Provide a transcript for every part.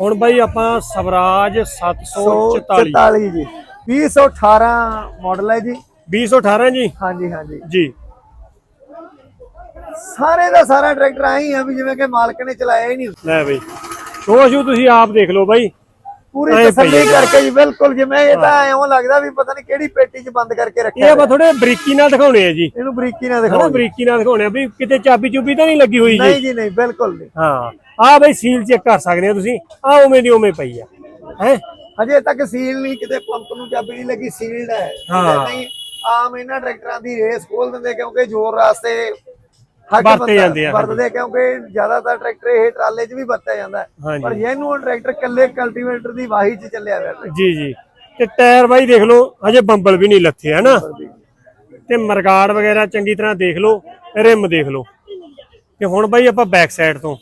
ਹੁਣ ਬਾਈ ਆਪਾਂ ਸਵਰਾਜ 744 144 ਜੀ। 2018 ਮਾਡਲ ਹੈ ਜੀ। 218 ਜੀ? ਹਾਂਜੀ ਹਾਂਜੀ। ਜੀ। ਸਾਰੇ ਦਾ ਸਾਰਾ ਟਰੈਕਟਰ ਆਈ ਆ ਵੀ ਜਿਵੇਂ ਕਿ ਮਾਲਕ ਨੇ ਚਲਾਇਆ ਹੀ ਨਹੀਂ। ਲੈ ਬਈ। ਦੋਸ਼ੂ ਤੁਸੀਂ ਆਪ ਦੇਖ ਲਓ ਬਾਈ। ਪੂਰੀ ਤਸੱਲੀ। ਕਰਕੇ ਜੀ ਬਿਲਕੁਲ ਜਿਵੇਂ ਇਹ ਤਾਂ ਐਵੇਂ ਲੱਗਦਾ ਵੀ ਪਤਾ ਨਹੀਂ ਕਿਹੜੀ ਪੇਟੀ 'ਚ ਬੰਦ ਕਰਕੇ ਇਹ ਰੱਖਿਆ ਆਪਾਂ ਥੋੜੇ ਬਰੀਕੀ ਨਾਲ ਦਿਖਾਉਣੇ ਆ ਜੀ। ਇਹਨੂੰ ਬਰੀਕੀ ਨਾਲ ਜੀ। ਬਰੀਕੀ ਨਾਲ ਦਿਖਾਉਣੇ ਆ ਵੀ ਕਿਤੇ ਚਾਬੀ ਚੁਬੀ ਤਾਂ ਨਹੀਂ ਲੱਗੀ ਹੋਈ ਜੀ। ਨਹੀਂ ਜੀ ਨਹੀਂ ਬਿਲਕੁਲ ਨਹੀਂ। ਹਾਂ ਆ ਬਈ ਸੀਲ ਚੈੱਕ ਕਰ ਸਕਦੇ ਆ ਤੁਸੀਂ। ਆ ਉਵੇਂ ਦੀ ਉਵੇਂ ਪਈ ਆ ਹੈ? ਹਜੇ ਤੱਕ ਸੀਲ ਨਹੀਂ ਕਿਤੇ ਪੰਪ ਨੂੰ ਚਾਬੀ ਨਹੀਂ ਲੱਗੀ ਸੀਲਡ ਹੈ। ਹਾਂ। ਨਹੀਂ ਆਮ ਇਹਨਾਂ ਟਰੈਕਟਰਾਂ ਦੀ ਰੇਸ ਖੋਲ ਦਿੰਦੇ ਕਿਉਂਕਿ ਜ਼ੋਰ ਰਾਸਤੇ ਵਰਤੇ ਜਾਂਦੇ ਆ। ਵਰਤਦੇ ਕਿਉਂਕਿ ਜ਼ਿਆਦਾਤਰ ਟਰੈਕਟਰ ਇਹ ਟਰਾਲੇ 'ਚ ਵੀ ਵਰਤਿਆ ਜਾਂਦਾ ਹੈ। ਪਰ ਇਹਨੂੰ ਟਰੈਕਟਰ ਕੱਲੇ ਕਲਟੀਵੇਟਰ ਦੀ ਵਾਹੀ 'ਚ ਚੱਲਿਆ ਹੋਇਆ। ਜੀ ਜੀ। ਤੇ ਟਾਇਰ ਬਾਈ ਦੇਖ ਲਓ ਹਜੇ ਬੰਬਲ ਵੀ ਨਹੀਂ ਲੱਥੇ ਹਨਾ ਤੇ ਮਰਗਾੜ ਵਗੈਰਾ ਚੰਗੀ ਤਰ੍ਹਾਂ ਦੇਖ ਲਓ ਰਿਮ ਦੇਖ ਲਓ। ਤੇ ਹੁਣ ਬਾਈ ਆਪਾਂ ਬੈਕ ਸਾਈਡ ਤੋਂ।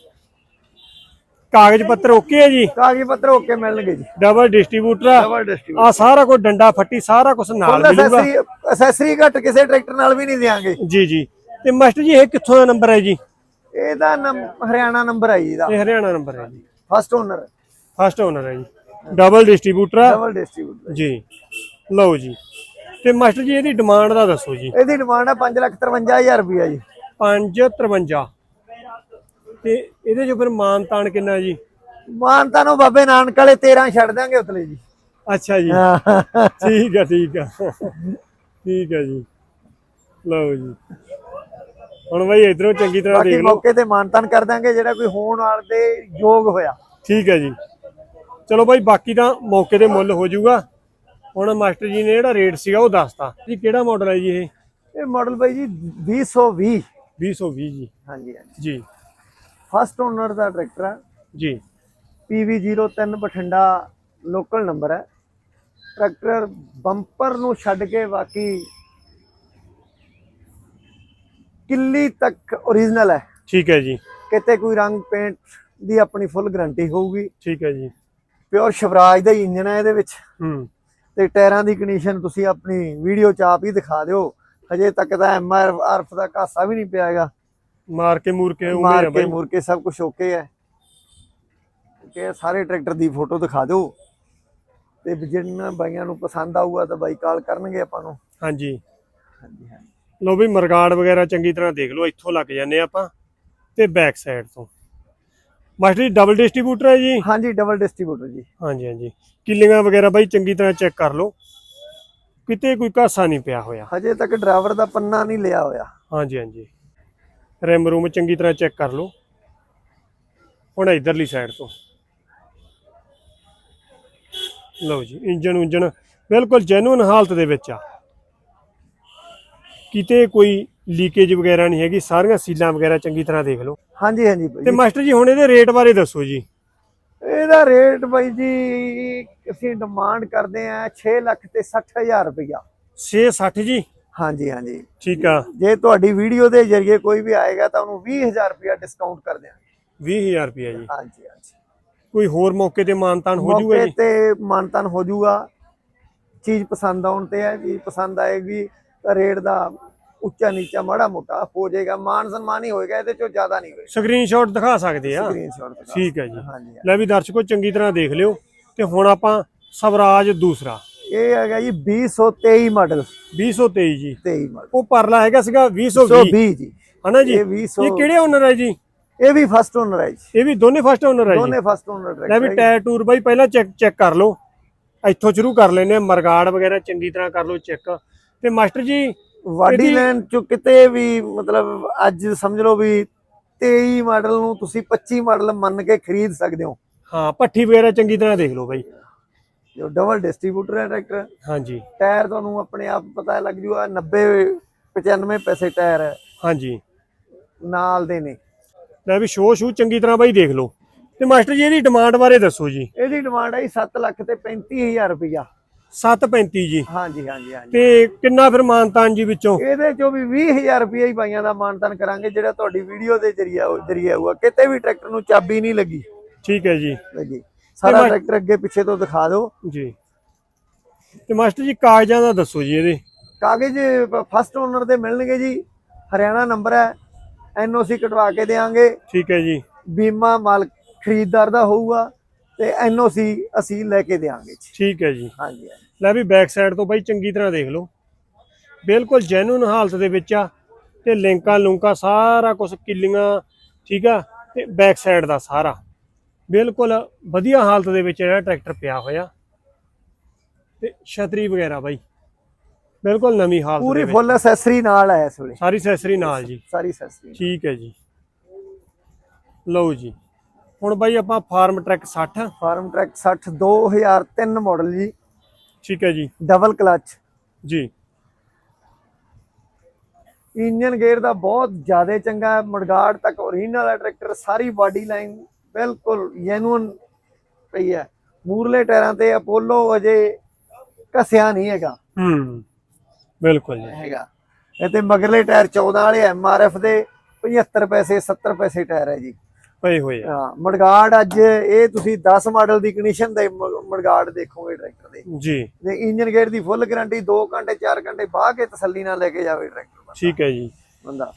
ਕਾਗਜ਼ ਪੱਤਰ ਓਕੇ ਹੈ ਜੀ? ਕਾਗਜ਼ ਪੱਤਰ ਓਕੇ ਮਿਲਣਗੇ ਜੀ। ਡਬਲ ਡਿਸਟ੍ਰੀਬਿਊਟਰ ਆ। ਸਾਰਾ ਕੁਝ ਡੰਡਾ ਫੱਟੀ ਸਾਰਾ ਕੁਝ ਨਾਲ ਮਿਲੂਗਾ। ਅਸੈਸਰੀ ਅਸੈਸਰੀ ਘੱਟ ਕਿਸੇ ਟਰੈਕਟਰ ਨਾਲ ਵੀ ਨਹੀਂ ਦੇਾਂਗੇ ਜੀ ਜੀ। ਤੇ ਮਾਸਟਰ ਜੀ ਇਹ ਕਿੱਥੋਂ ਦਾ ਨੰਬਰ ਹੈ ਜੀ? ਇਹਦਾ ਨੰਬ- ਹਰਿਆਣਾ ਨੰਬਰ ਹੈ ਜੀ ਇਹਦਾ। ਇਹ ਹਰਿਆਣਾ ਨੰਬਰ ਹੈ ਜੀ। ਫਸਟ ਓਨਰ ਫਸਟ ਓਨਰ ਹੈ ਜੀ। ਡਬਲ ਡਿਸਟ੍ਰੀਬਿਊਟਰ ਆ? ਡਬਲ ਡਿਸਟ੍ਰੀਬਿਊਟਰ ਜੀ। ਲਓ ਜੀ। ਤੇ ਮਾਸਟਰ ਜੀ ਇਹਦੀ ਡਿਮਾਂਡ ਦਾ ਦੱਸੋ ਜੀ। ਇਹਦੀ ਡਿਮਾਂਡ ਹੈ 553000 ਰੁਪਇਆ ਜੀ। 553 ਤੇ ਇਹਦੇ ਜੋ ਫਿਰ ਮਾਨ ਤਾਨ ਕਿੰਨਾ ਜੀ? ਮਾਨਤਾ ਨੂੰ ਬਾਬੇ ਨਾਨਕ ਵਾਲੇ 13 ਛੱਡ ਦਾਂਗੇ ਉਤਲੇ ਜੀ। ਅੱਛਾ ਜੀ। ਠੀਕ ਆ ਠੀਕ ਆ। ਠੀਕ ਆ ਜੀ। ਲਓ ਜੀ। ਹੁਣ ਬਈ ਇਧਰੋਂ ਚੰਗੀ ਤਰ੍ਹਾਂ ਬਾਕੀ ਦੇਖ ਲਓ। ਮੌਕੇ ਤੇ ਮਾਨਤਾਨ ਕਰ ਦਾਂਗੇ ਜਿਹੜਾ ਕੋਈ ਹੋਣ ਵਾਲ ਦੇ ਯੋਗ ਹੋਇਆ। ਠੀਕ ਹੈ ਜੀ। ਚਲੋ ਬਾਈ ਬਾਕੀ ਤਾਂ ਮੌਕੇ ਤੇ ਮੁੱਲ ਹੋ ਜਾਊਗਾ। ਹੁਣ ਮਾਸਟਰ ਜੀ ਨੇ ਜਿਹੜਾ ਰੇਟ ਸੀਗਾ ਉਹ ਦੱਸਤਾ। ਜੀ ਕਿਹੜਾ ਮਾਡਲ ਹੈ ਜੀ ਇਹ? ਇਹ ਮਾਡਲ ਬਾਈ ਜੀ 2020 2020 ਜੀ। ਹਾਂਜੀ ਹਾਂਜੀ। ਜੀ। ਫਸਟ ਓਨਰ ਦਾ ਟਰੈਕਟਰ ਹੈ। ਜੀ। PV03 ਬਠਿੰਡਾ ਲੋਕਲ ਨੰਬਰ ਹੈ। ਟਰੈਕਟਰ ਬੰਪਰ ਨੂੰ ਛੱਡ ਕੇ ਬਾਕੀ ਕਿੱਲੀ ਤੱਕ ਓਰੀਜਨਲ ਹੈ। ਠੀਕ ਹੈ ਜੀ। ਕਿਤੇ ਕੋਈ ਰੰਗ ਪੇਂਟ ਦੀ ਆਪਣੀ ਫੁੱਲ ਗਾਰੰਟੀ ਹੋਊਗੀ। ਠੀਕ ਹੈ ਜੀ। ਪਿਓਰ ਸ਼ਵਰਾਜ ਦਾ ਹੀ ਇੰਜਨ ਹੈ ਇਹਦੇ ਵਿੱਚ। ਹੂੰ। ਤੇ ਟਾਇਰਾਂ ਦੀ ਕੰਡੀਸ਼ਨ ਤੁਸੀਂ ਆਪਣੀ ਵੀਡੀਓ ਚ ਆਪ ਹੀ ਦਿਖਾ ਦਿਓ। ਹਜੇ ਤੱਕ ਤਾਂ ਐਮਆਰ ਆਰਫ ਦਾ ਕਾਸਾ ਵੀ ਨਹੀਂ ਪਿਆ ਹੈਗਾ। ਮਾਰ ਕੇ ਮੂਰ ਕੇ ਉਵੇਂ ਕੇ ਬਾਈ। ਮੁਰ ਕੇ ਸਭ ਕੁਝ ਓਕੇ ਹੈ। ਕਿ ਸਾਰੇ ਟਰੈਕਟਰ ਦੀ ਫੋਟੋ ਦਿਖਾ ਦਿਓ। ਤੇ ਜਿੰਨਾ ਬਾਈਆਂ ਨੂੰ ਪਸੰਦ ਆਊਗਾ ਤਾਂ ਬਾਈ ਕਾਲ ਕਰਨਗੇ ਆਪਾਂ ਨੂੰ। ਹਾਂਜੀ। ਹਾਂਜੀ ਹਾਂਜੀ। ਲਓ ਵੀ ਮਰਗਾੜ ਵਗੈਰਾ ਚੰਗੀ ਤਰ੍ਹਾਂ ਦੇਖ ਲਓ ਇੱਥੋਂ ਲੱਗ ਜਾਂਦੇ ਆਪਾਂ ਤੇ ਬੈਕ ਸਾਈਡ ਤੋਂ। ਮਾਸਟਰ ਜੀ ਡਬਲ ਡਿਸਟ੍ਰੀਬਿਊਟਰ ਹੈ ਜੀ? ਹਾਂਜੀ ਡਬਲ ਡਿਸਟ੍ਰੀਬਿਊਟਰ ਜੀ। ਹਾਂਜੀ ਹਾਂਜੀ। ਕਿੱਲੀਆਂ ਵਗੈਰਾ ਬਾਈ ਚੰਗੀ ਤਰ੍ਹਾਂ ਚੈੱਕ ਕਰ ਲਓ। ਕਿਤੇ ਕੋਈ ਕਾਸਾ ਨਹੀਂ ਪਿਆ ਹੋਇਆ। ਹਜੇ ਤੱਕ ਡਰਾਈਵਰ ਦਾ ਪੰਨਾ ਨਹੀਂ ਲਿਆ ਹੋਇਆ। ਹਾਂਜੀ ਹਾਂਜੀ। ਰਿਮ ਰੂਮ ਚੰਗੀ ਤਰ੍ਹਾਂ ਚੈੱਕ ਕਰ ਲਓ। ਹੁਣ ਇਧਰਲੀ ਸਾਈਡ ਤੋਂ। ਲਓ ਜੀ ਇੰਜਨ ਉਂਜਨ ਬਿਲਕੁਲ ਜੈਨੂਨ ਹਾਲਤ ਦੇ ਵਿੱਚ ਆ। ਕਿਤੇ ਕੋਈ ਲੀਕੇਜ ਵਗੈਰਾ ਨਹੀਂ ਹੈਗੀ ਸਾਰੀਆਂ ਸੀਲਾਂ ਵਗੈਰਾ ਚੰਗੀ ਤਰ੍ਹਾਂ ਦੇਖ ਲਓ। ਹਾਂਜੀ ਹਾਂਜੀ ਬਾਈ ਤੇ ਮਾਸਟਰ ਜੀ ਹੁਣ ਇਹਦੇ ਰੇਟ ਬਾਰੇ ਦੱਸੋ ਜੀ। ਇਹਦਾ ਰੇਟ ਬਾਈ ਜੀ ਅਸੀਂ ਡਿਮਾਂਡ ਕਰਦੇ ਆ 6 ਲੱਖ ਤੇ 60000 ਰੁਪਇਆ 660 ਜੀ? ਹਾਂਜੀ ਹਾਂਜੀ। ਠੀਕ ਆ। ਜੇ ਤੁਹਾਡੀ ਵੀਡੀਓ ਦੇ ਜ਼ਰੀਏ ਕੋਈ ਵੀ ਆਏਗਾ ਤਾਂ ਉਹਨੂੰ 20000 ਰੁਪਇਆ ਡਿਸਕਾਊਂਟ ਕਰ ਦਿਆਂਗੇ। 20000 ਰੁਪਏ ਜੀ। ਹਾਂਜੀ ਹਾਂਜੀ। ਕੋਈ ਹੋਰ ਮੌਕੇ ਤੇ ਮਾਨਤਾਨ ਹੋ ਜਾਊਗਾ ਮੌਕੇ ਜੀ? ਤੇ ਮਾਨਤਨ ਹੋ ਜਾਊਗਾ ਚੀਜ਼ ਪਸੰਦ ਆਉਣ ਤੇ ਹੈ ਚੀਜ਼ ਪਸੰਦ ਆਏਗੀ। ਤਾਂ ਰੇਟ ਦਾ ਉੱਚਾ ਨੀਚਾ ਮਾੜਾ ਮੋਟਾ ਹੋ ਜਾਏਗਾ ਮਾਨ ਸਨਮਾਨ ਹੀ ਹੋਏਗਾ ਇਹਦੇ ਚੋਂ ਜ਼ਿਆਦਾ ਨਹੀਂ ਹੋਏਗਾ। ਸਕਰੀਨਸ਼ਾਟ ਦਿਖਾ ਸਕਦੇ ਆ। ਸਕਰੀਨਸ਼ਾਟ ਠੀਕ ਹੈ ਜੀ। ਲੈ ਵੀ ਦਰਸ਼ਕੋ ਚੰਗੀ ਤਰ੍ਹਾਂ ਦੇਖ ਲਿਓ। ਤੇ ਹੁਣ ਆਪਾਂ ਸਵਰਾਜ ਦੂਸਰਾ। ਇਹ ਹੈਗਾ ਜੀ 2023 ਮਾਡਲ। 2023 ਜੀ। 23 ਮਾਡਲ। ਉਹ ਪਰਲਾ ਹੈਗਾ ਸੀਗਾ 2020 120 ਜੀ। ਹਨਾ ਜੀ? ਇਹ 20 ਇਹ ਕਿਹੜੇ ਓਨਰ ਹੈ ਜੀ? ਇਹ ਵੀ ਫਸਟ ਓਨਰ ਹੈ ਜੀ। ਇਹ ਵੀ ਦੋਨੇ ਫਸਟ ਓਨਰ ਹੈ ਜੀ? ਦੋਨੇ ਫਸਟ ਓਨਰ ਲੈ ਵੀ ਟਾਇਰ ਟੂਰ ਬਾਈ ਪਹਿਲਾਂ ਚੈੱਕ ਚੈੱਕ ਕਰ ਲਓ। ਇੱਥੋਂ ਸ਼ੁਰੂ ਕਰ ਲੈਨੇ ਮਰਗਾੜ ਵਗੈਰਾ ਚੰਗੀ ਤਰ੍ਹਾਂ ਕਰ ਲਓ ਚੈੱਕ ਤੇ ਮਾਸਟਰ ਜੀ ਵਾਡੀ ਲੈਣ ਚ ਕਿਤੇ ਵੀ ਮਤਲਬ ਅੱਜ ਸਮਝ ਲਓ ਵੀ 23 ਮਾਡਲ ਨੂੰ ਤੁਸੀਂ 25 ਮਾਡਲ ਮੰਨ ਕੇ ਖਰੀਦ ਸਕਦੇ ਹੋ। ਹਾਂ ਪੱਠੀ ਵਗੈਰਾ ਚੰਗੀ ਤਰ੍ਹਾਂ ਦੇਖ ਲਓ ਬਾਈ। ਜੋ ਡਬਲ ਡਿਸਟ੍ਰੀਬਿਊਟਰ ਹੈ ਟਰੈਕਟਰ। ਹਾਂਜੀ। ਟਾਇਰ ਤੁਹਾਨੂੰ ਆਪਣੇ ਆਪ ਪਤਾ ਲੱਗ ਜੂਗਾ 90 95 ਪੈਸੇ ਟਾਇਰ ਹੈ। ਹਾਂਜੀ। ਨਾਲ ਦੇ ਨੇ। ਲੈ ਵੀ ਸ਼ੋ ਸ਼ੂ ਚੰਗੀ ਤਰ੍ਹਾਂ ਬਾਈ ਦੇਖ ਲਓ। ਤੇ ਮਾਸਟਰ ਜੀ ਇਹਦੀ ਡਿਮਾਂਡ ਬਾਰੇ ਦੱਸੋ ਜੀ। ਇਹਦੀ ਡਿਮਾਂਡ ਹੈ 7 ਲੱਖ ਤੇ 35000 ਰੁਪਇਆ 735 ਜੀ। ਹਾਂਜੀ ਹਾਂਜੀ ਹਾਂਜੀ। ਤੇ ਕਿੰਨਾ ਫਿਰ ਮਾਨਤਾਨ ਜੀ ਵਿੱਚੋਂ? ਇਹਦੇ ਚੋਂ ਵੀ 20000 ਰੁਪਇਆ ਹੀ ਪਾਈਆਂ ਦਾ ਮਾਨਤਨ ਕਰਾਂਗੇ ਜਿਹੜਾ ਤੁਹਾਡੀ ਵੀਡੀਓ ਦੇ ਜਰੀਆ ਜਰੀਆ ਹੋਊਗਾ। ਕਿਤੇ ਵੀ ਟਰੈਕਟਰ ਨੂੰ ਚਾਬੀ ਨਹੀਂ ਲੱਗੀ। ਠੀਕ ਹੈ ਜੀ। ਲੱਗੀ। ਸਾਰਾ ਟਰੈਕਟਰ ਅੱਗੇ ਪਿੱਛੇ ਤੋਂ ਦਿਖਾ ਦਿਓ। ਜੀ। ਤੇ ਮਾਸਟਰ ਜੀ ਕਾਗਜ਼ਾਂ ਦਾ ਦੱਸੋ ਜੀ ਇਹਦੇ। ਕਾਗਜ਼ ਫਸਟ ਓਨਰ ਦੇ ਮਿਲਣਗੇ ਜੀ। ਹਰਿਆਣਾ ਨੰਬਰ ਹੈ। ਐਨਓਸੀ ਕਟਵਾ ਕੇ ਦੇਾਂਗੇ ਠੀਕ ਹੈ ਜੀ। ਬੀਮਾ ਮਾਲਕ ਖਰੀਦਦਾਰ ਦਾ ਹੋਊਗਾ। ਤੇ ਐਨਓਸੀ ਅਸੀਂ ਲੈ ਕੇ ਦੇਵਾਂਗੇ ਜੀ। ਠੀਕ ਹੈ ਜੀ। ਹਾਂਜੀ। ਲੈ ਵੀ ਬੈਕ ਸਾਈਡ ਤੋਂ ਬਾਈ ਚੰਗੀ ਤਰ੍ਹਾਂ ਦੇਖ ਲਓ। ਬਿਲਕੁਲ ਜੈਨੂਨ ਹਾਲਤ ਦੇ ਵਿੱਚ ਆ ਤੇ ਲਿੰਕਾਂ ਲੁੰਕਾਂ ਸਾਰਾ ਕੁਝ ਕਿੱਲੀਆਂ ਠੀਕ ਆ ਤੇ ਬੈਕ ਸਾਈਡ ਦਾ ਸਾਰਾ। ਬਿਲਕੁਲ ਵਧੀਆ ਹਾਲਤ ਦੇ ਵਿੱਚ ਜਿਹੜਾ ਟਰੈਕਟਰ ਪਿਆ ਹੋਇਆ। ਤੇ ਛਤਰੀ ਵਗੈਰਾ ਬਾਈ। ਬਿਲਕੁਲ ਨਵੀਂ ਹਾਲਤ ਪੂਰੀ ਫੁੱਲ ਅਸੈਸਰੀ ਨਾਲ ਹੈ ਇਸ ਵੇਲੇ। ਸਾਰੀ ਅਸੈਸਰੀ ਨਾਲ ਜੀ। ਸਾਰੀ ਅਸੈਸਰੀ ਠੀਕ ਹੈ ਜੀ। ਲਓ ਜੀ। ਹੁਣ ਬਾਈ ਆਪਾਂ Farmtrac 60 Farmtrac 60 2003 model ਜੀ। ਠੀਕ ਹੈ ਜੀ। ਡਬਲ ਕਲਚ ਜੀ। ਇੰਜਨ ਗੇਅਰ ਦਾ ਬਹੁਤ ਜ਼ਿਆਦਾ ਚੰਗਾ ਹੈ। ਮੜਗਾੜ ਤੱਕ ਓਰੀਜਨਲ ਹੈ ਟਰੈਕਟਰ ਸਾਰੀ ਬਾਡੀ ਲਾਈਨ ਬਿਲਕੁਲ ਜੈਨੂਨ ਪਈ ਹੈ। ਮੂਰਲੇ ਟਾਇਰਾਂ ਤੇ ਅਪੋਲੋ ਅਜੇ ਕਸਿਆ ਨਹੀਂ ਹੈਗਾ। ਹੂੰ ਬਿਲਕੁਲ ਜੀ। ਹੈਗਾ। ਇਹ ਤੇ ਮਗਰਲੇ ਟਾਇਰ 14 ਵਾਲੇ ਐਮਆਰਐਫ ਦੇ 75 ਪੈਸੇ 70 ਪੈਸੇ ਟਾਇਰ ਹੈ ਜੀ। ਪਏ ਹੋਏ ਆ। ਹਾਂ ਮੜਗਾੜ ਅੱਜ ਇਹ ਤੁਸੀਂ 10 ਮਾਡਲ ਦੀ ਕੰਡੀਸ਼ਨ ਦੇ ਮੜਗਾੜ ਦੇਖੋਗੇ ਟਰੈਕਟਰ ਦੇ। ਜੀ। ਤੇ ਇੰਜਨ ਗੇਅਰ ਦੀ ਫੁੱਲ ਗਾਰੰਟੀ 2 ਘੰਟੇ 4 ਘੰਟੇ ਬਾਹ ਕੇ ਤਸੱਲੀ ਨਾਲ ਲੈ ਕੇ ਜਾਵੇ ਟਰੈਕਟਰ ਠੀਕ ਹੈ ਜੀ। ਬੰਦਾ।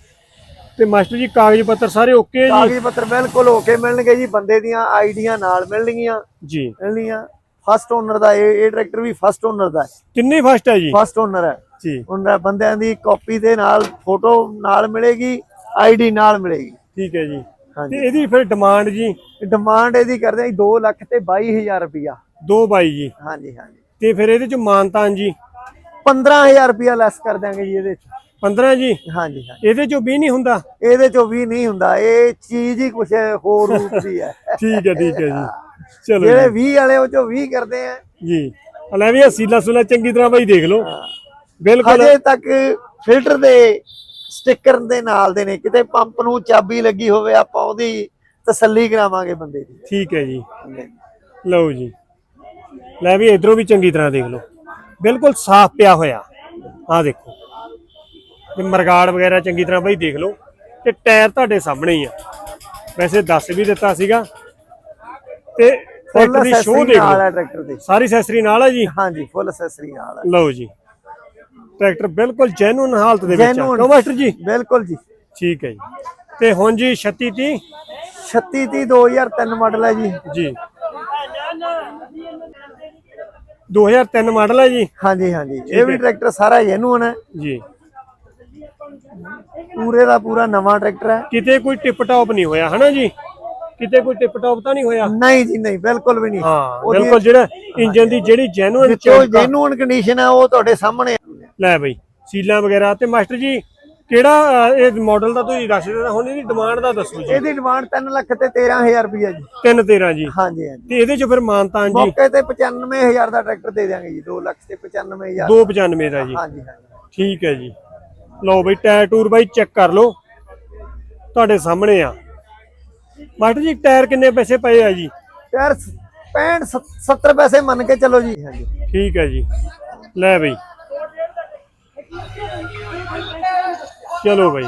ਤੇ ਮਾਸਟਰ ਜੀ ਕਾਗਜ਼ ਪੱਤਰ ਸਾਰੇ ਓਕੇ ਜੀ? ਕਾਗਜ਼ ਪੱਤਰ ਬਿਲਕੁਲ ਓਕੇ ਮਿਲਣਗੇ ਜੀ। ਬੰਦੇ ਦੀਆਂ ਆਈਡੀਆਂ ਨਾਲ ਮਿਲਣਗੀਆਂ। ਜੀ। ਮਿਲਣੀਆਂ ਫਸਟ ਓਨਰ ਦਾ ਇਹ ਇਹ ਟਰੈਕਟਰ ਵੀ ਫਸਟ ਓਨਰ ਦਾ ਹੈ। ਕਿੰਨੇ ਫਸਟ ਹੈ ਜੀ? ਫਸਟ ਓਨਰ ਹੈ। ਜੀ। ਉਹਨਾਂ ਬੰਦਿਆਂ ਦੀ ਕਾਪੀ ਦੇ ਨਾਲ ਫੋਟੋ ਨਾਲ ਮਿਲੇਗੀ ਆਈਡੀ ਨਾਲ ਮਿਲੇਗੀ। ਠੀਕ ਹੈ ਜੀ। ਤੇ ਇਹਦੀ ਫਿਰ ਡਿਮਾਂਡ ਜੀ? ਡਿਮਾਂਡ ਇਹਦੀ ਕਰਦੇ ਆ 2 ਲੱਖ ਤੇ 22000 ਰੁਪਿਆ 2 ਬਾਈ ਜੀ। ਹਾਂਜੀ ਹਾਂਜੀ। ਤੇ ਫਿਰ ਇਹਦੇ ਚ ਮਾਨਤਾਨ ਜੀ? 15000 ਰੁਪਿਆ ਲੈਸ ਕਰ ਦਾਂਗੇ ਜੀ ਇਹਦੇ ਚ। 15 ਜੀ? ਹਾਂਜੀ ਹਾਂਜੀ। ਇਹਦੇ ਚੋਂ ਵੀ ਨਹੀਂ ਹੁੰਦਾ? ਇਹਦੇ ਚੋਂ ਵੀ ਨਹੀਂ ਹੁੰਦਾ। ਇਹ ਚੀਜ਼ ਹੀ ਕੁਛ ਹੋਰ ਰੂਪ ਦੀ ਹੈ। ਠੀਕ ਹੈ ਠੀਕ ਹੈ ਜੀ। ਚਲੋ ਜਿਹੜੇ 20 ਵਾਲੇ ਉਹ ਚੋਂ 20 ਕਰਦੇ ਆ। ਜੀ। ਲੈ ਵੀ ਇਹ ਸੀਲਾ ਚੰਗੀ ਤਰ੍ਹਾਂ ਬਾਈ ਦੇਖ ਲਓ। ਬਿਲਕੁਲ। ਹਜੇ ਤੱਕ ਫਿਲਟਰ ਦੇ ਸਟicker ਦੇ ਨਾਲ ਦੇ ਨੇ ਕਿਤੇ ਪੰਪ ਨੂੰ ਚਾਬੀ ਲੱਗੀ ਹੋਵੇ ਆਪਾਂ ਉਹਦੀ ਤਸੱਲੀ ਕਰਾਵਾਂਗੇ ਬੰਦੇ ਦੀ। ਠੀਕ ਹੈ ਜੀ। ਲਓ ਜੀ। ਲੈ ਵੀ ਇਧਰੋਂ ਵੀ ਚੰਗੀ ਤਰ੍ਹਾਂ ਦੇਖ ਲਓ। ਬਿਲਕੁਲ ਸਾਫ਼ ਪਿਆ ਹੋਇਆ। ਆਹ ਦੇਖੋ। ਤੇ ਮਰਗਾੜ ਵਗੈਰਾ ਚੰਗੀ ਤਰ੍ਹਾਂ ਬਈ ਦੇਖ ਲਓ। ਤੇ ਟਾਇਰ ਤੁਹਾਡੇ ਸਾਹਮਣੇ ਹੀ ਆ। ਵੈਸੇ ਦੱਸ ਵੀ ਦਿੱਤਾ ਸੀਗਾ। ਤੇ ਫੁੱਲ ਦੀ ਸ਼ੋਅ ਅਸੈਸਰੀ ਦੇਖ ਨਾਲ ਲਓ। ਹੈ ਟਰੈਕਟਰ ਦੀ। ਸਾਰੀ ਸੈਸਰੀ ਨਾਲ ਆ ਜੀ? ਹਾਂਜੀ ਫੁੱਲ ਅਸੈਸਰੀ ਨਾਲ ਹੈ। ਲਓ ਜੀ। ਟਰੈਕਟਰ ਬਿਲਕੁਲ ਜੈਨੂਨ ਹਾਲਤ ਦੇ ਵਿੱਚ ਆ। Genuine। ਮਾਸਟਰ ਜੀ। ਬਿਲਕੁਲ ਜੀ। ਠੀਕ ਹੈ ਜੀ। ਤੇ ਹੁਣ ਜੀ 36 30 36 30 2003 ਮਾਡਲ ਹੈ ਜੀ। ਜੀ। 2003 ਮਾਡਲ ਹੈ ਜੀ? ਹਾਂਜੀ ਹਾਂਜੀ। ਇਹ ਵੀ ਟਰੈਕਟਰ ਸਾਰਾ ਜੈਨੂਨ ਹੈ। ਜੀ। ਪੂਰੇ ਦਾ ਪੂਰਾ ਨਵਾਂ ਟਰੈਕਟਰ ਹੈ। ਕਿਤੇ ਕੋਈ ਟਿਪ ਟਾਪ ਨਹੀਂ ਹੋਇਆ ਹਨਾ ਜੀ? ਕਿਤੇ ਕੋਈ ਟਿਪ ਟਾਪ ਤਾਂ ਨਹੀਂ ਹੋਇਆ? ਨਹੀਂ ਜੀ ਨਹੀਂ ਬਿਲਕੁਲ ਵੀ ਨਹੀਂ। ਹਾਂ ਉਹਦੀ- ਬਿਲਕੁਲ ਜਿਹੜਾ ਇੰਜਨ ਦੀ ਜਿਹੜੀ ਜੈਨੂਇਨ ਜੋ ਜੈਨੂਨ ਕੰਡੀਸ਼ਨ ਹੈ ਉਹ ਤੁਹਾਡੇ ਸਾਹਮਣੇ ਹੈ। ਲੈ ਬਈ ਸੀਲਾਂ ਵਗੈਰਾ ਤੇ ਮਾਸਟਰ ਜੀ ਕਿਹੜਾ ਅਹ, ਇਹ ਮਾਡਲ ਦਾ ਤੁਸੀਂ ਦੱਸ ਦਿੱਤਾ ਹੁਣ ਇਹਦੀ ਡਿਮਾਂਡ ਦਾ ਦੱਸੋ ਜੀ। ਇਹਦੀ ਡਿਮਾਂਡ 3 ਲੱਖ ਤੇ 13000 ਰੁਪਇਆ ਜੀ। 3 13 ਜੀ। ਹਾਂਜੀ ਹਾਂਜੀ। ਤੇ ਇਹਦੇ ਚ ਫਿਰ ਮਾਨਤਾਨ ਜੀ? ਮੌਕੇ ਤੇ 95000 ਦਾ ਟਰੈਕਟਰ ਦੇ ਦਿਆਂਗੇ ਜੀ 2 ਲੱਖ ਤੇ 95000 295 ਦਾ ਜੀ। ਹਾਂਜੀ ਹਾਂਜੀ। ਠੀਕ ਹੈ ਜੀ। ਲਓ ਬਈ ਟਾਇਰ ਟੂਰ ਬਾਈ ਚੈੱਕ ਕਰ ਲਓ। ਤੁਹਾਡੇ ਸਾਹਮਣੇ ਆ। ਮਾਸਟਰ ਜੀ ਟਾਇਰ ਕਿੰਨੇ ਪੈਸੇ ਪਏ ਆ ਜੀ? ਯਾਰ 65 70 ਪੈਸੇ ਮੰਨ ਕੇ ਚੱਲੋ ਜੀ। ਹਾਂਜੀ ਠੀਕ ਹੈ ਜੀ। ਲੈ ਬਈ। ਚਲੋ ਬਈ।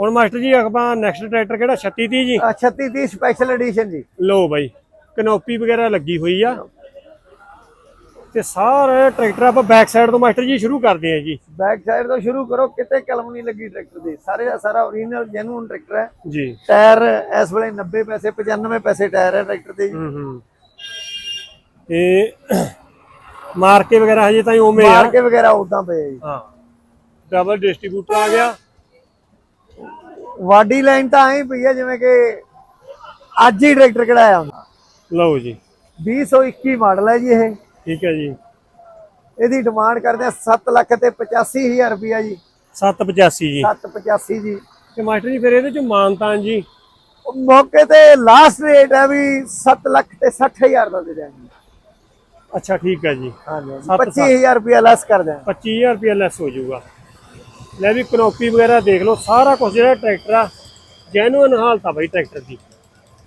ਹੁਣ ਮਾਸਟਰ ਜੀ ਆਪਾਂ ਨੈਕਸਟ ਟਰੈਕਟਰ ਕਿਹੜਾ? 36 30 ਜੀ? ਆਹ 36 30 ਸਪੈਸ਼ਲ ਐਡੀਸ਼ਨ ਜੀ। ਲਓ ਬਈ ਕਨੋਪੀ ਵਗੈਰਾ ਲੱਗੀ ਹੋਈ ਆ। ਤੇ ਸਾਰਾ ਟਰੈਕਟਰ ਆਪਾਂ ਬੈਕ ਸਾਈਡ ਤੋਂ ਮਾਸਟਰ ਜੀ ਸ਼ੁਰੂ ਕਰਦੇ ਆ ਜੀ। ਬੈਕ ਸਾਈਡ ਤੋਂ ਸ਼ੁਰੂ ਕਰੋ ਕਿਤੇ ਕਲਮ ਨਹੀਂ ਲੱਗੀ ਟਰੈਕਟਰ ਦੀ। ਸਾਰੇ ਦਾ ਸਾਰਾ ਓਰੀਜਨਲ ਜੈਨੂਨ ਟਰੈਕਟਰ ਹੈ। ਜੀ। ਟਾਇਰ ਇਸ ਵੇਲੇ 90 ਪੈਸੇ 95 ਪੈਸੇ ਟਾਇਰ ਹੈ ਟਰੈਕਟਰ ਦੇ ਜੀ। ਹੂੰ ਹੂੰ। ਇਹ ਮਾਰਕੇ ਵਗੈਰਾ ਹਜੇ ਤਾਈਂ ਉਵੇਂ ਆ। ਮਾਰ ਕੇ ਵਗੈਰਾ ਉਦਾਂ ਪਏ ਜੀ। ਹਾਂ। ਡਬਲ ਡਿਸਟ੍ਰੀਬਿਊਟਰ ਆ ਗਿਆ। ਵਾਡੀ ਲਾਈਨ ਤਾਂ ਐਂ ਪਈ ਹੈ ਜਿਵੇਂ ਕਿ ਅੱਜ ਹੀ ਟਰੈਕਟਰ ਕਢਾਇਆ ਹੁੰਦਾ। ਲਓ ਜੀ। 2021 ਮਾਡਲ ਹੈ ਜੀ ਇਹ। ਠੀਕ ਹੈ ਜੀ। ਇਹਦੀ ਡਿਮਾਂਡ ਕਰਦੇ ਆ 7 ਲੱਖ ਤੇ 85000 ਰੁਪਇਆ ਜੀ। 785 ਜੀ। 785 ਜੀ। ਤੇ ਮਾਸਟਰ ਜੀ ਫਿਰ ਇਹਦੇ ਚ ਮਾਨਤਾਨ ਜੀ? ਉਹ ਮੌਕੇ ਤੇ ਲਾਸਟ ਰੇਟ ਹੈ ਵੀ 7 ਲੱਖ ਤੇ 60000 ਦਾ ਦੇ ਦਿਆਂਗੇ। ਅੱਛਾ ਠੀਕ ਹੈ ਜੀ। ਹਾਂਜੀ ਸੱਤ- 25000 ਰੁਪਇਆ ਲੈਸ ਕਰ ਦਿਆਂਗੇ 25000 ਰੁਪਏ ਲੈਸ ਹੋ ਜਾਊਗਾ। ਲੈ ਵੀ ਕਨੋਪੀ ਵਗੈਰਾ ਦੇਖ ਲਓ ਸਾਰਾ ਕੁਝ ਜਿਹੜਾ ਟਰੈਕਟਰ ਆ ਜੈਨੂਇਨ ਹਾਲਤ ਆ ਬਈ ਟਰੈਕਟਰ ਦੀ।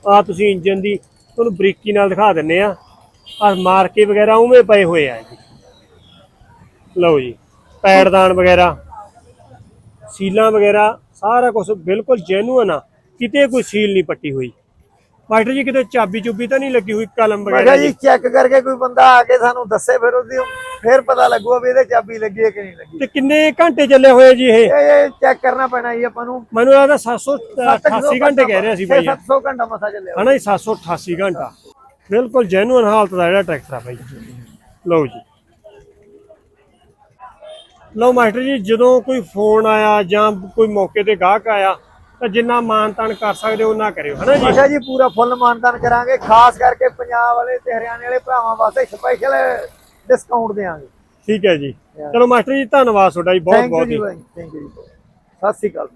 ਆ ਤੁਸੀਂ ਇੰਜਨ ਦੀ ਤੁਹਾਨੂੰ ਬਰੀਕੀ ਨਾਲ ਦਿਖਾ ਦਿੰਨੇ ਆ। ਆ ਮਾਰਕੇ ਵਗੈਰਾ ਉਵੇਂ ਪਏ ਹੋਏ ਆ ਜੀ। ਲਓ ਜੀ ਪੈੜਦਾਨ ਵਗੈਰਾ ਸੀਲਾਂ ਵਗੈਰਾ ਸਾਰਾ ਕੁਝ ਬਿਲਕੁਲ ਜੈਨੂਇਨ ਆ। ਕਿਤੇ ਕੋਈ ਸੀਲ ਨਹੀਂ ਪੱਟੀ ਹੋਈ। ਮਾਸਟਰ ਜੀ ਕਿਤੇ ਚਾਬੀ ਚੁੱਬੀ ਤਾਂ ਨਹੀਂ ਲੱਗੀ ਹੋਈ ਕਲਮ ਵਗੈਰਾ ਜੀ ਚੈੱਕ ਕਰਕੇ ਕੋਈ ਬੰਦਾ ਆ ਕੇ ਸਾਨੂੰ ਦੱਸੇ ਫਿਰ ਉਹਦੀ ਫਿਰ ਪਤਾ ਲੱਗੂਗਾ ਵੀ ਇਹਦੇ ਚਾਬੀ ਲੱਗੀ ਹੈ ਕਿ ਨਹੀਂ ਲੱਗੀ। ਤੇ ਕਿੰਨੇ ਘੰਟੇ ਚੱਲੇ ਹੋਏ ਜੀ ਇਹ? ਇਹ ਚੈੱਕ ਕਰਨਾ ਪੈਣਾ ਜੀ ਆਪਾਂ ਨੂੰ। ਮੈਨੂੰ ਲੱਗਦਾ 788 ਘੰਟੇ ਕਹਿ ਰਿਹਾ ਸੀ ਬਾਈ 700 ਘੰਟਾ ਮਸਾ ਚੱਲਿਆ ਹਨਾ ਜੀ 788 ਘੰਟਾ। ਬਿਲਕੁਲ ਜੈਨੂਅਨ ਹਾਲਤ ਦਾ ਜਿਹੜਾ ਟਰੈਕਟਰ ਆ ਬਾਈ ਲਓ ਜੀ। ਲਓ ਮਾਸਟਰ ਜੀ ਜਦੋਂ ਕੋਈ ਫੋਨ ਆਇਆ ਜਾਂ ਕੋਈ ਮੌਕੇ ਤੇ ਗਾਹਕ ਆਇਆ ਤਾਂ ਜਿੰਨਾ ਮਾਨ ਤਾਨ ਕਰ ਸਕਦੇ ਹੋ ਉਹਨਾਂ ਕਰਿਓ ਹਨਾ ਜੀ? ਅੱਛਾ ਜੀ ਪੂਰਾ ਫੁੱਲ ਮਾਨਦਾਨ ਕਰਾਂਗੇ ਖਾਸ ਕਰਕੇ ਪੰਜਾਬ ਵਾਲੇ ਤੇ ਹਰਿਆਣੇ ਵਾਲੇ ਭਰਾਵਾਂ ਵਾਸਤੇ ਸਪੈਸ਼ਲ ਡਿਸਕਾਊਂਟ ਦੇਵਾਂਗੇ ਠੀਕ ਹੈ ਜੀ। ਚਲੋ ਮਾਸਟਰ ਜੀ ਧੰਨਵਾਦ ਤੁਹਾਡਾ ਜੀ ਬਹੁਤ ਬਹੁਤ ਥੈਂਕ ਯੂ ਜੀ। ਸਤਿ ਸ਼੍ਰੀ ਅਕਾਲ।